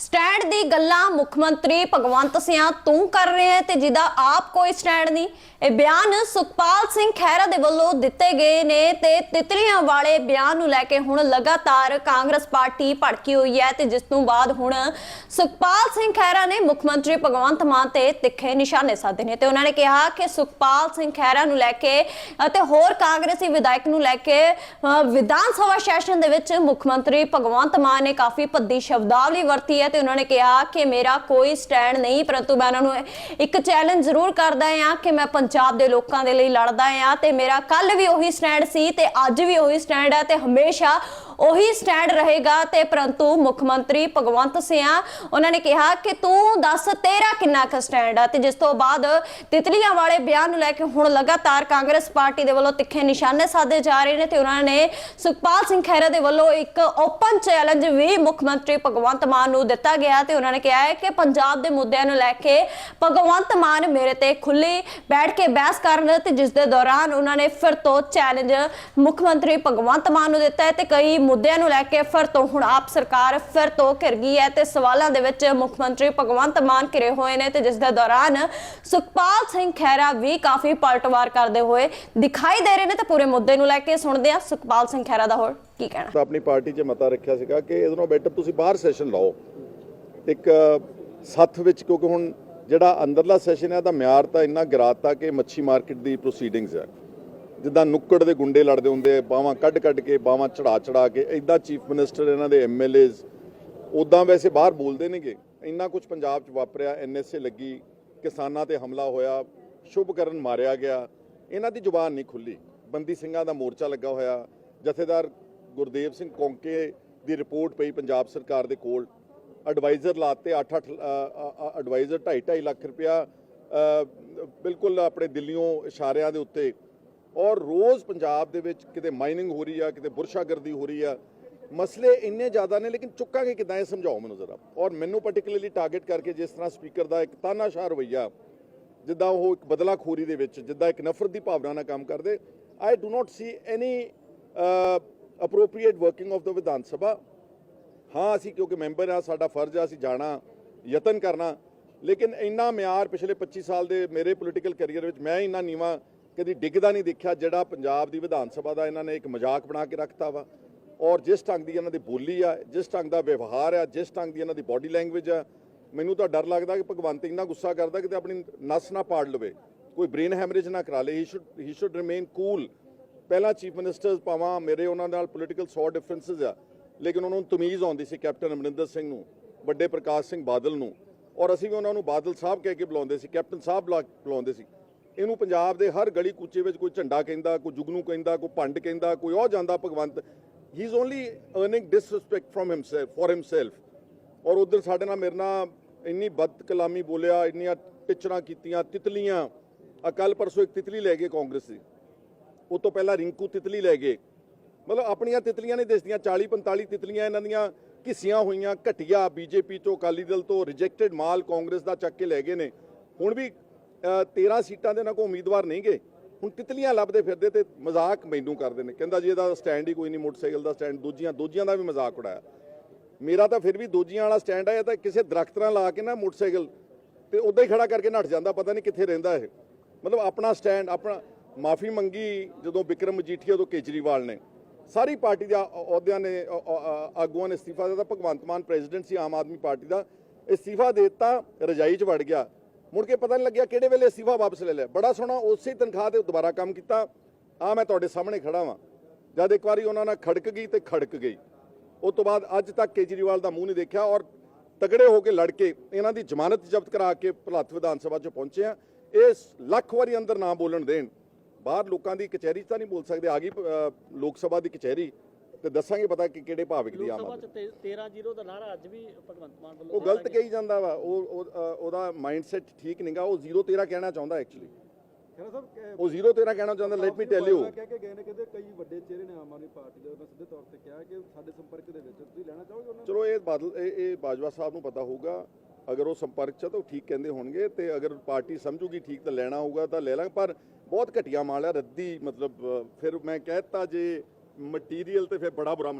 Stand ਦੀ ਗੱਲਾਂ ਮੁੱਖ ਮੰਤਰੀ ਭਗਵੰਤ ਸਿੰਘ ਤੂੰ ਕਰ ਰਹੇ ਹੈ ਤੇ ਜਿਹਦਾ ਆਪ ਕੋਈ ਸਟੈਂਡ ਨਹੀਂ। ਇਹ ਬਿਆਨ ਸੁਖਪਾਲ ਸਿੰਘ ਖਹਿਰਾ ਦੇ ਵੱਲੋਂ ਦਿੱਤੇ ਗਏ ਨੇ ਤੇ ਤਿਤਲੀਆਂ ਵਾਲੇ ਬਿਆਨ ਨੂੰ ਲੈ ਕੇ ਹੁਣ ਲਗਾਤਾਰ ਕਾਂਗਰਸ ਪਾਰਟੀ ਭੜਕੀ ਹੋਈ ਹੈ ਤੇ ਜਿਸ ਤੋਂ ਬਾਅਦ ਹੁਣ ਸੁਖਪਾਲ ਸਿੰਘ ਖਹਿਰਾ ਨੇ ਮੁੱਖ ਮੰਤਰੀ ਭਗਵੰਤ ਮਾਨ ਤੇ ਤਿੱਖੇ ਨਿਸ਼ਾਨੇ ਸਾਧੇ ਨੇ ਤੇ ਉਹਨਾਂ ਨੇ ਕਿਹਾ ਕਿ ਸੁਖਪਾਲ ਸਿੰਘ ਖਹਿਰਾ ਨੂੰ ਲੈ ਕੇ ਅਤੇ ਹੋਰ ਕਾਂਗਰਸੀ ਵਿਧਾਇਕ ਨੂੰ ਲੈ ਕੇ ਅ, ਵਿਧਾਨ ਸਭਾ ਸੈਸ਼ਨ ਦੇ ਵਿੱਚ ਮੁੱਖ ਮੰਤਰੀ ਭਗਵੰਤ ਮਾਨ ਨੇ ਕਾਫੀ ਭੱਦੀ ਸ਼ਬਦਾਵਲੀ ਵਰਤੀ ਹੈ ਤੇ ਉਹਨਾਂ ਨੇ ਕਿਹਾ ਕਿ ਮੇਰਾ ਕੋਈ ਸਟੈਂਡ ਨਹੀਂ, ਪਰੰਤੂ ਮੈਂ ਉਹਨਾਂ ਨੂੰ ਇੱਕ ਚੈਲੰਜ ਜ਼ਰੂਰ ਕਰਦਾ ਹਾਂ ਕਿ ਮੈਂ ਪੰਜਾਬ ਦੇ ਲੋਕਾਂ ਦੇ ਲਈ ਲੜਦਾ ਹਾਂ ਤੇ ਮੇਰਾ ਕੱਲ ਵੀ ਉਹੀ ਸਟੈਂਡ ਸੀ ਤੇ ਅੱਜ ਵੀ ਉਹੀ ਸਟੈਂਡ ਹੈ ਤੇ ਹਮੇਸ਼ਾ ਉਹੀ ਸਟੈਂਡ ਰਹੇਗਾ ਤੇ ਪਰੰਤੂ ਮੁੱਖ ਮੰਤਰੀ ਭਗਵੰਤ ਸਿੰਘ ਉਹਨਾਂ ਨੇ ਕਿਹਾ ਕਿ ਤੂੰ ਦੱਸ ਤੇਰਾ ਕਿੰਨਾ ਕੁ ਸਟੈਂਡ ਆ? ਤੇ ਜਿਸ ਤੋਂ ਬਾਅਦ ਤਿਤਲੀਆਂ ਵਾਲੇ ਬਿਆਨ ਨੂੰ ਲੈ ਕੇ ਹੁਣ ਲਗਾਤਾਰ ਕਾਂਗਰਸ ਪਾਰਟੀ ਦੇ ਵੱਲੋਂ ਤਿੱਖੇ ਨਿਸ਼ਾਨੇ ਸਾਧੇ ਜਾ ਰਹੇ ਨੇ ਤੇ ਉਹਨਾਂ ਨੇ ਸੁਖਪਾਲ ਸਿੰਘ ਖਹਿਰਾ ਦੇ ਵੱਲੋਂ ਇੱਕ ਓਪਨ ਚੈਲੰਜ ਵੀ ਮੁੱਖ ਮੰਤਰੀ ਭਗਵੰਤ ਮਾਨ ਨੂੰ ਦਿੱਤਾ ਗਿਆ ਤੇ ਉਹਨਾਂ ਨੇ ਕਿਹਾ ਹੈ ਕਿ ਪੰਜਾਬ ਦੇ ਮੁੱਦਿਆਂ ਨੂੰ ਲੈ ਕੇ ਭਗਵੰਤ ਮਾਨ ਮੇਰੇ ਤੇ ਖੁੱਲੀ ਬੈਠ ਕੇ ਬਹਿਸ ਕਰਨ ਤੇ ਜਿਸ ਦੇ ਦੌਰਾਨ ਉਹਨਾਂ ਨੇ ਫਿਰ ਤੋਂ ਚੈਲੰਜ ਮੁੱਖ ਮੰਤਰੀ ਭਗਵੰਤ ਮਾਨ ਨੂੰ ਦਿੱਤਾ ਹੈ ਤੇ ਕਈ ਮੁੱਦਿਆਂ ਨੂੰ ਲੈ ਕੇ ਫਿਰ ਤੋਂ ਹੁਣ ਆਪ ਸਰਕਾਰ ਫਿਰ ਤੋਂ ਘਿਰ ਗਈ ਹੈ ਤੇ ਸਵਾਲਾਂ ਦੇ ਵਿੱਚ ਮੁੱਖ ਮੰਤਰੀ ਭਗਵੰਤ ਮਾਨ ਘਿਰੇ ਹੋਏ ਨੇ ਤੇ ਜਿਸ ਦੇ ਦੌਰਾਨ ਸੁਖਪਾਲ ਸਿੰਘ ਖਹਿਰਾ ਵੀ ਕਾਫੀ ਪਲਟਵਾਰ ਕਰਦੇ ਹੋਏ ਦਿਖਾਈ ਦੇ ਰਹੇ ਨੇ ਤੇ ਪੂਰੇ ਮੁੱਦੇ ਨੂੰ ਲੈ ਕੇ ਸੁਣਦੇ ਆ ਸੁਖਪਾਲ ਸਿੰਘ ਖਹਿਰਾ ਦਾ ਹੋਰ ਕੀ ਕਹਿਣਾ। ਤਾਂ ਆਪਣੀ ਪਾਰਟੀ 'ਚ ਮਤਾ ਰੱਖਿਆ ਸੀਗਾ ਕਿ ਇਹਦੇ ਨਾਲੋਂ ਬੈਟਰ ਤੁਸੀਂ ਬਾਹਰ ਸੈਸ਼ਨ ਲਾਓ। ਇੱਕ ਸੱਥ ਵਿੱਚ ਕਿਉਂਕਿ ਹੁਣ ਜਿਹੜਾ ਅੰਦਰਲਾ ਸੈਸ਼ਨ ਹੈ ਦਾ ਮਿਆਰ ਤਾਂ ਇੰਨਾ ਗਿਰਾਤਾ ਕਿ ਮੱਛੀ ਮਾਰਕੀਟ ਦੀ ਪ੍ਰੋਸੀਡਿੰਗਸ ਹੈ। ਜਿੱਦਾਂ ਨੁੱਕੜ ਦੇ ਗੁੰਡੇ ਲੜਦੇ ਹੁੰਦੇ ਬਾਹਾਂ ਕੱਢ ਕੱਢ ਕੇ, ਬਾਹਾਂ ਚੜਾ ਚੜਾ ਕੇ ਐਦਾਂ ਚੀਫ ਮਿਨਿਸਟਰ ਇਹਨਾਂ ਦੇ ਐਮਐਲਏਜ਼ ਉਦਾਂ ਵੈਸੇ ਬਾਹਰ ਬੋਲਦੇ ਨੇਗੇ। ਇੰਨਾ ਕੁਝ ਪੰਜਾਬ 'ਚ ਵਾਪਰਿਆ ਐਨਐਸਏ ਲੱਗੀ, ਕਿਸਾਨਾਂ ਤੇ ਹਮਲਾ ਹੋਇਆ, ਸ਼ੁਭਕਰਨ ਮਾਰਿਆ ਗਿਆ। ਇਹਨਾਂ ਦੀ ਜ਼ੁਬਾਨ ਨਹੀਂ ਖੁੱਲੀ। ਬੰਦੀ ਸਿੰਘਾਂ ਦਾ ਮੋਰਚਾ ਲੱਗਾ ਹੋਇਆ। ਜਥੇਦਾਰ ਗੁਰਦੇਵ ਸਿੰਘ ਕੌਂਕੇ ਦੀ ਰਿਪੋਰਟ ਪਈ ਪੰਜਾਬ ਸਰਕਾਰ ਦੇ ਕੋਲ। ਐਡਵਾਈਜ਼ਰ ਲਾਤੇ 8-8 ਐਡਵਾਈਜ਼ਰ 2.5 ਲੱਖ ਰੁਪਇਆ ਬਿਲਕੁਲ ਆਪਣੇ ਦਿੱਲੀੋਂ ਇਸ਼ਾਰਿਆਂ ਦੇ ਉੱਤੇ ਔਰ ਰੋਜ਼ ਪੰਜਾਬ ਦੇ ਵਿੱਚ ਕਿਤੇ ਮਾਈਨਿੰਗ ਹੋ ਰਹੀ ਆ, ਕਿਤੇ ਬੁਰਸ਼ਾਗਰਦੀ ਹੋ ਰਹੀ ਆ। ਮਸਲੇ ਇੰਨੇ ਜ਼ਿਆਦਾ ਨੇ, ਲੇਕਿਨ ਚੁੱਕਾਂਗੇ ਕਿਦਾਂ, ਇਹ ਸਮਝਾਓ ਮੈਨੂੰ ਜ਼ਰਾ। ਔਰ ਮੈਨੂੰ ਪਾਰਟਿਕੂਲਰਲੀ ਟਾਰਗੇਟ ਕਰਕੇ ਜਿਸ ਤਰ੍ਹਾਂ ਸਪੀਕਰ ਦਾ ਇੱਕ ਤਾਨਾਸ਼ਾਹ ਰਵਈਆ, ਜਿੱਦਾਂ ਉਹ ਇੱਕ ਬਦਲਾਖੋਰੀ ਦੇ ਵਿੱਚ, ਜਿੱਦਾਂ ਇੱਕ ਨਫ਼ਰਤ ਦੀ ਭਾਵਨਾ ਨਾਲ ਕੰਮ ਕਰਦੇ I do not see any inappropriate working of ਦਾ ਵਿਧਾਨ ਸਭਾ। ਹਾਂ, ਅਸੀਂ ਕਿਉਂਕਿ ਮੈਂਬਰ ਆ ਸਾਡਾ ਫਰਜ਼ ਆ, ਅਸੀਂ ਜਾਣਾ, ਯਤਨ ਕਰਨਾ। ਲੇਕਿਨ ਇੰਨਾ ਮਿਆਰ ਪਿਛਲੇ 25 ਸਾਲ ਦੇ ਮੇਰੇ ਪੋਲੀਟੀਕਲ ਕੈਰੀਅਰ ਵਿੱਚ, ਮੈਂ ਇੰਨਾ ਨੀਵਾ ਕਦੀ ਡਿੱਗਦਾ ਨਹੀਂ ਦੇਖਿਆ ਜਿਹੜਾ ਪੰਜਾਬ ਦੀ ਵਿਧਾਨ ਸਭਾ ਦਾ ਇਹਨਾਂ ਨੇ ਇੱਕ ਮਜ਼ਾਕ ਬਣਾ ਕੇ ਰੱਖਤਾ ਵਾ। ਔਰ ਜਿਸ ਢੰਗ ਦੀ ਇਹਨਾਂ ਦੀ ਬੋਲੀ ਆ, ਜਿਸ ਢੰਗ ਦਾ ਵਿਵਹਾਰ ਆ, ਜਿਸ ਢੰਗ ਦੀ ਇਹਨਾਂ ਦੀ ਬਾਡੀ ਲੈਂਗੁਏਜ ਆ, ਮੈਨੂੰ ਤਾਂ ਡਰ ਲੱਗਦਾ ਕਿ ਭਗਵੰਤ ਇੰਨਾ ਗੁੱਸਾ ਕਰਦਾ ਕਿ ਤੇ ਆਪਣੀ ਨਸ ਨਾ ਪਾੜ ਲਵੇ। ਕੋਈ ਬ੍ਰੇਨ ਹੈਮਰੇਜ ਨਾ ਕਰਾ ਲੇ ਹੀ should he should remain cool ਪਹਿਲਾਂ ਚੀਫ ਮਿਨਿਸਟਰ ਪਾਵਾਂ ਮੇਰੇ ਉਹਨਾਂ ਨਾਲ ਪੋਲੀਟੀਕਲ ਸੌ ਡਿਫਰੈਂਸਸ ਆ, ਲੇਕਿਨ ਉਹਨਾਂ ਨੂੰ ਤਮੀਜ਼ ਆਉਂਦੀ ਸੀ ਕੈਪਟਨ ਅਮਰਿੰਦਰ ਸਿੰਘ ਨੂੰ, ਵੱਡੇ ਪ੍ਰਕਾਸ਼ ਸਿੰਘ ਬਾਦਲ ਨੂੰ। ਔਰ ਅਸੀਂ ਵੀ ਉਹਨਾਂ ਨੂੰ ਬਾਦਲ ਸਾਹਿਬ ਕਹਿ ਕੇ ਬੁਲਾਉਂਦੇ ਸੀ, ਕੈਪਟਨ ਸਾਹਿਬ ਬੁਲਾ ਬੁਲਾਉਂਦੇ ਸੀ। ਇਹਨੂੰ ਪੰਜਾਬ ਦੇ ਹਰ ਗਲੀ ਕੂਚੇ ਵਿੱਚ ਕੋਈ ਝੰਡਾ ਕਹਿੰਦਾ, ਕੋਈ ਜੁਗਨੂ ਕਹਿੰਦਾ, ਕੋਈ ਭੰਡ ਕਹਿੰਦਾ, ਕੋਈ ਉਹ ਜਾਂਦਾ Bhagwant. He is only earning disrespect from himself for himself ਔਰ ਉਧਰ ਸਾਡੇ ਨਾਲ ਮੇਰੇ ਨਾਲ ਇੰਨੀ ਬਦਕਲਾਮੀ ਬੋਲਿਆ, ਇੰਨੀਆਂ ਟਿਚਰਾਂ ਕੀਤੀਆਂ, ਤਿਤਲੀਆਂ। ਅਕਲ ਪਰਸੋਂ ਇੱਕ ਤਿਤਲੀ ਲੈ ਗਏ ਕਾਂਗਰਸ ਦੀ। ਉਹ ਤੋਂ ਪਹਿਲਾਂ ਰਿੰਕੂ ਤਿਤਲੀ ਲੈ ਗਏ। ਮਤਲਬ ਆਪਣੀਆਂ ਤਿਤਲੀਆਂ ਨਹੀਂ ਦਿਸਦੀਆਂ 40 45 ਤਿਤਲੀਆਂ ਇਹਨਾਂ ਦੀਆਂ ਘਿਸੀਆਂ ਹੋਈਆਂ, ਘਟੀਆ। ਬੀਜੇਪੀ ਤੋਂ, ਅਕਾਲੀ ਦਲ ਤੋਂ ਰਿਜੈਕਟਡ ਮਾਲ ਕਾਂਗਰਸ ਦਾ ਚੱਕ ਕੇ ਲੈ ਗਏ ਨੇ। ਹੁਣ ਵੀ 13 ਸੀਟਾਂ ਦੇ ਨਾਲ ਕੋਈ ਉਮੀਦਵਾਰ ਨਹੀਂ ਗਏ। ਹੁਣ ਤਿਤਲੀਆਂ ਲੱਭਦੇ ਫਿਰਦੇ ਤੇ ਮਜ਼ਾਕ ਮੈਨੂੰ ਕਰਦੇ ਨੇ। ਕਹਿੰਦਾ ਜੀ ਇਹਦਾ ਸਟੈਂਡ ਹੀ ਕੋਈ ਨਹੀਂ, ਮੋਟਰਸਾਈਕਲ ਦਾ ਸਟੈਂਡ ਦੂਜੀਆਂ ਦੂਜੀਆਂ ਦਾ ਵੀ ਮਜ਼ਾਕ ਉਡਾਇਆ। ਮੇਰਾ ਤਾਂ ਫਿਰ ਵੀ ਦੂਜੀਆਂ ਵਾਲਾ ਸਟੈਂਡ ਹੈ ਇਹ ਤਾਂ ਕਿਸੇ ਦਰਖਤ ਲਾ ਕੇ ਨਾ ਮੋਟਰਸਾਈਕਲ ਤੇ ਉਦਾਂ ਹੀ ਖੜਾ ਕਰਕੇ ਨੱਠ ਜਾਂਦਾ, ਪਤਾ ਨਹੀਂ ਕਿੱਥੇ ਰਹਿੰਦਾ ਇਹ। ਮਤਲਬ ਆਪਣਾ ਸਟੈਂਡ ਆਪਣਾ ਮਾਫੀ ਮੰਗੀ ਜਦੋਂ ਵਿਕਰਮ ਮਜੀਠੀਆ ਉਦੋਂ ਕੇਜਰੀਵਾਲ ਨੇ। ਸਾਰੀ ਪਾਰਟੀ ਦੇ ਅਹੁਦਿਆਂ ਨੇ ਆਗੂਆਂ ਨੇ ਅਸਤੀਫਾ ਦਿੱਤਾ, ਭਗਵੰਤ ਮਾਨ ਪ੍ਰੈਜ਼ੀਡੈਂਟ ਸੀ, ਆਮ ਆਦਮੀ ਪਾਰਟੀ ਦਾ। ਅਸਤੀਫਾ ਦੇ ਦਿੱਤਾ, ਰਜਾਈ 'ਚ ਵੜ ਗਿਆ। ਮੁੜ ਕੇ ਪਤਾ ਨਹੀਂ ਲੱਗਿਆ ਕਿਹੜੇ ਵੇਲੇ ਅਸਤੀਫਾ ਵਾਪਸ ਲੈ ਲਿਆ। ਬੜਾ ਸੋਹਣਾ ਉਸੇ ਤਨਖਾਹ ਤੇ ਦੁਬਾਰਾ ਕੰਮ ਕੀਤਾ। ਆ ਮੈਂ ਤੁਹਾਡੇ ਸਾਹਮਣੇ ਖੜਾ ਵਾਂ। ਜਦ ਇੱਕ ਵਾਰੀ ਉਹਨਾਂ ਨਾਲ ਖੜਕ ਗਈ ਤੇ ਖੜਕ ਗਈ। ਉਸ ਤੋਂ ਬਾਅਦ ਅੱਜ ਤੱਕ ਕੇਜਰੀਵਾਲ ਦਾ ਮੂੰਹ ਨਹੀਂ ਦੇਖਿਆ ਔਰ ਤਗੜੇ ਹੋ ਕੇ ਲੜ ਕੇ ਇਹਨਾਂ ਦੀ ਜ਼ਮਾਨਤ ਜ਼ਬਤ ਕਰਾ ਕੇ ਭਲਾਤ ਵਿਧਾਨ ਸਭਾ 'ਚ ਪਹੁੰਚੇ ਆ। ਇਹ ਲੱਖ ਵਾਰੀ ਅੰਦਰ ਨਾ ਬੋਲਣ ਦੇਣ। ਬਾਹਰ ਲੋਕਾਂ ਦੀ ਕਚਹਿਰੀ 'ਚ ਤਾਂ ਨਹੀਂ ਬੋਲ ਸਕਦੇ, ਆ ਗਈ ਲੋਕ ਸਭਾ ਦੀ ਕਚਹਿਰੀ। ਤੇ ਦੱਸਾਂਗੇ ਪਤਾ ਕਿ ਕਿਹੜੇ ਭਾਵਿਕ ਦੀ ਲੋਕ ਆਮ ਸਭਾ ਆਦਮੀ ਚ 13 ਜ਼ੀਰੋ ਦਾ ਨਾਰਾ ਅੱਜ ਵੀ ਭਗਵੰਤ ਮਾਨ ਵੱਲੋਂ ਉਹ ਗਲਤ ਕਹੀ ਜਾਂਦਾ ਵਾ ਉਹ ਉਹਦਾ ਮਾਈਂਡਸੈਟ ਠੀਕ ਨਹੀਂਗਾ ਉਹ 0 13 ਕਹਿਣਾ ਚਾਹੁੰਦਾ ਐਕਚੁਅਲੀ ਉਹ 0 13 ਕਹਿਣਾ ਚਾਹੁੰਦਾ ਲੈਟ ਮੀ ਟੈਲ ਯੂ ਕਹਿ ਕੇ ਗਏ ਨੇ ਕਹਿੰਦੇ ਕਈ ਵੱਡੇ ਚਿਹਰੇ ਨੇ ਆਮ ਆਦਮੀ ਪਾਰਟੀ ਦੇ ਉਹਨਾਂ ਸਿੱਧੇ ਤੌਰ ਤੇ ਕਿਹਾ ਕਿ ਸਾਡੇ ਸੰਪਰਕ ਦੇ ਵਿੱਚ ਤੁਸੀਂ ਲੈਣਾ ਚਾਹੋਗੇ ਉਹਨਾਂ ਚਲੋ ਇਹ ਬਾਦਲ ਇਹ ਇਹ ਬਾਜਵਾ ਸਾਹਿਬ ਨੂੰ ਪਤਾ ਹੋਊਗਾ ਅਗਰ ਉਹ ਸੰਪਰਕ ਚ ਤਾਂ ਠੀਕ ਕਹਿੰਦੇ ਹੋਣਗੇ ਤੇ ਅਗਰ ਪਾਰਟੀ ਸਮਝੂਗੀ ਠੀਕ ਤਾਂ ਲੈਣਾ ਹੋਊਗਾ ਤਾਂ ਲੈ ਲਾਂਗੇ ਪਰ ਬਹੁਤ ਘਟੀਆ ਮਾਲ ਹੈ ਰੱਦੀ ਮਤਲਬ ਫਿਰ ਮੈਂ ਕਹਿਤਾ ਜੇ ਮਟੀਰੀਅਲ ਤੇ ਫਿਰ ਬੜਾ ਬੁਰਾ ਮਨਾਉਣਾ